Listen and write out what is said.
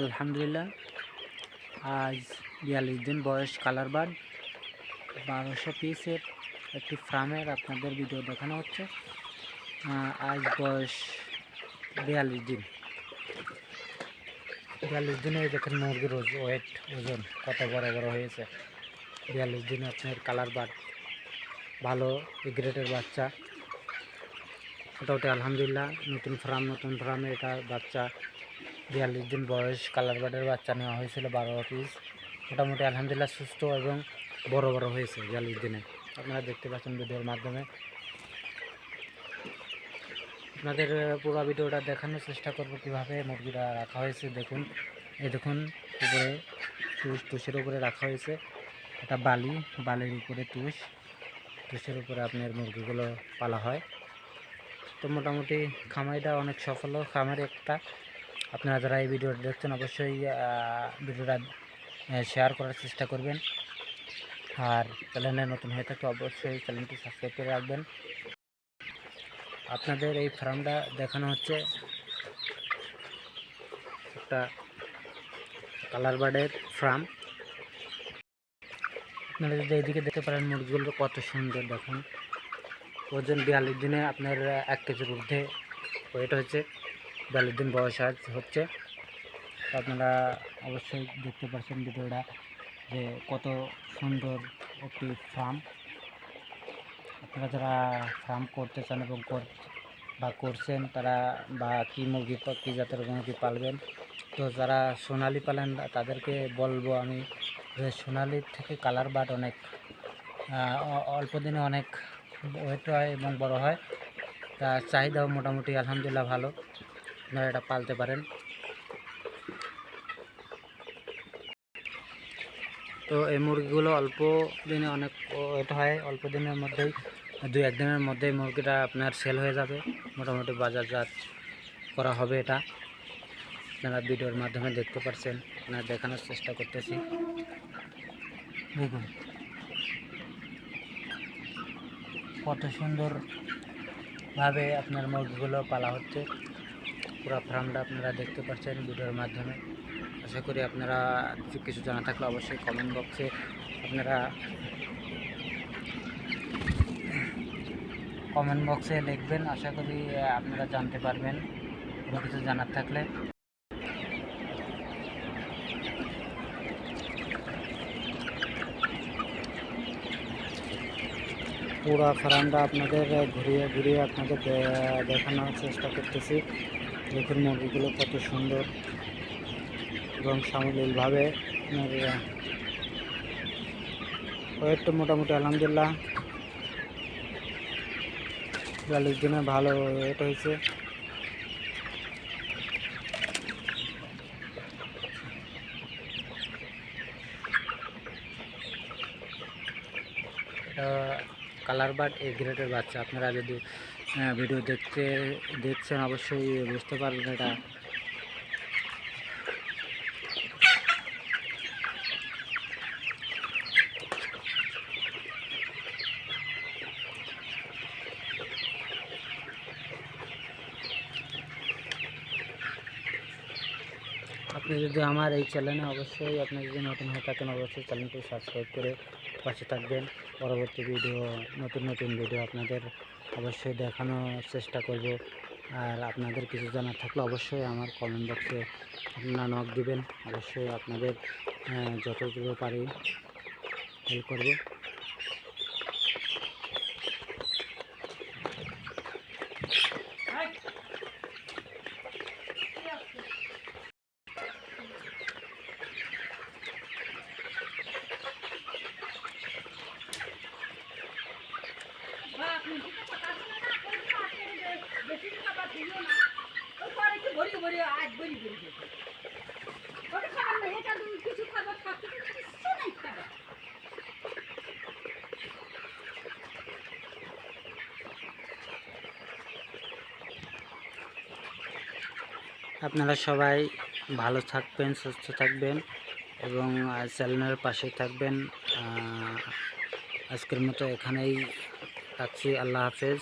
আলহামদুলিল্লাহ। আজ বিয়াল্লিশ দিন বয়স কালার বার্ড। বারোশো পিসের একটি ফার্মের আপনাদের ভিডিও দেখানো হচ্ছে। আজ বয়স বিয়াল্লিশ দিন। বিয়াল্লিশ দিনে দেখেন মুরগির ওয়েট ওজন কত বড় বড় হয়েছে। বিয়াল্লিশ দিনে আপনার কালার বার্ড ভালো গ্রেডের বাচ্চা। মোটামুটি আলহামদুলিল্লাহ, নতুন ফার্ম, নতুন ফার্মে এটা বাচ্চা বিয়াল্লিশ দিন বয়স, কালার বার্ডের বাচ্চা নেওয়া হয়েছিল বারো পিস মোটামুটি আলহামদুলিল্লাহ সুস্থ এবং বড় বড় হয়েছে বিয়াল্লিশ দিনে। আপনারা দেখতে পাচ্ছেন ভিডিওর মাধ্যমে। আপনাদের পুরো ভিডিওটা দেখানোর চেষ্টা করব কীভাবে মুরগিটা রাখা হয়েছে। দেখুন, এই দেখুন, উপরে তুষ, তুষের উপরে রাখা হয়েছে। এটা বালি, বালির উপরে তুষ। তুষের উপরে আপনার মুরগিগুলো পালা হয়। তো মোটামুটি খামারিটা অনেক সফল খামার একটা আপনারা যারা এই ভিডিওটা দেখছেন, অবশ্যই ভিডিওটা শেয়ার করার চেষ্টা করবেন। আর চ্যানেলে নতুন হয়ে থাকলে অবশ্যই চ্যানেলটি সাবস্ক্রাইব করে রাখবেন। আপনাদের এই ফার্মটা দেখানো হচ্ছে একটা কালার বার্ডের ফার্ম আপনারা যদি এইদিকে দেখতে পারেন, মুরগিগুলো কত সুন্দর, দেখুন। ওজন বিয়াল্লিশ দিনে আপনার, এক কেজির ঊর্ধ্বে ওয়েট হচ্ছে বিয়াল্লিশ দিন বয়স আজ হচ্ছে। আপনারা অবশ্যই দেখতে পাচ্ছেন ভিডিওটা যে কত সুন্দর একটি ফার্ম আপনারা যারা ফার্ম করতে চান এবং বা করছেন, তারা বা কী মুরগি কী জাতের মুরগি পালবেন, তো যারা সোনালি পালেন, তাদেরকে বলব আমি যে সোনালির থেকে কালার বাট অনেক অল্প দিনে অনেক ওয়েট হয় এবং বড় হয়। তা চাহিদাও মোটামুটি আলহামদুলিল্লাহ ভালো। আপনারা এটা পালতে পারেন। তো এই মুরগিগুলো অল্প দিনে অনেক ওয়েট হয়, অল্প দিনের মধ্যেই, দুই একদিনের মধ্যেই মুরগিটা আপনার সেল হয়ে যাবে। মোটামুটি বাজারজাত করা হবে এটা। আপনারা ভিডিওর মাধ্যমে দেখতে পারছেন, আপনারা দেখানোর চেষ্টা করতেছি। দেখুন। কত সুন্দরভাবে আপনার মুরগিগুলো পালা হচ্ছে। পুরো ফার্মটা আপনারা দেখতে পাচ্ছেন ভিডিওর মাধ্যমে। আশা করি আপনারা কিছু জানা থাকলে অবশ্যই কমেন্ট বক্সে আপনারা কমেন্ট বক্সে লিখবেন আশা করি আপনারা জানতে পারবেন। কোনো কিছু জানার থাকলে। পুরো ফার্মটা আপনাদের ঘুরিয়ে ঘুরিয়ে আপনাদের দেখানোর চেষ্টা করতেছি। দেখুন মুরগিগুলো কত সুন্দর এবং সামলিলভাবে আপনার ওয়েটটা মোটামুটি আলহামদুলিল্লাহ। বিয়াল্লিশ দিনে ভালো ওয়েট হয়েছে। কালার বাট এ গ্রেডের বাচ্চা। আপনারা যদি আহ, ভিডিও দেখতে দেখছেন অবশ্যই বুঝতে পারবেন এটা। আপনি যদি আমার এই চ্যানেলে অবশ্যই আপনি যদি নতুন হয়ে থাকেন অবশ্যই চ্যানেলটি সাবস্ক্রাইব করে পাশে থাকবেন। পরবর্তী ভিডিও নতুন নতুন ভিডিও আপনাদের অবশ্যই দেখানোর চেষ্টা করব। আর আপনাদের কিছু জানার থাকলে অবশ্যই আমার কমেন্ট বক্সে আপনারা নক দেবেন। অবশ্যই আপনাদের যতগুলো পারি হেল্প করব। আপনারা সবাই ভালো থাকবেন, সুস্থ থাকবেন এবং চ্যানেলের পাশে থাকবেন। আজকের মতো এখানেই রাখছি। আল্লাহ হাফেজ।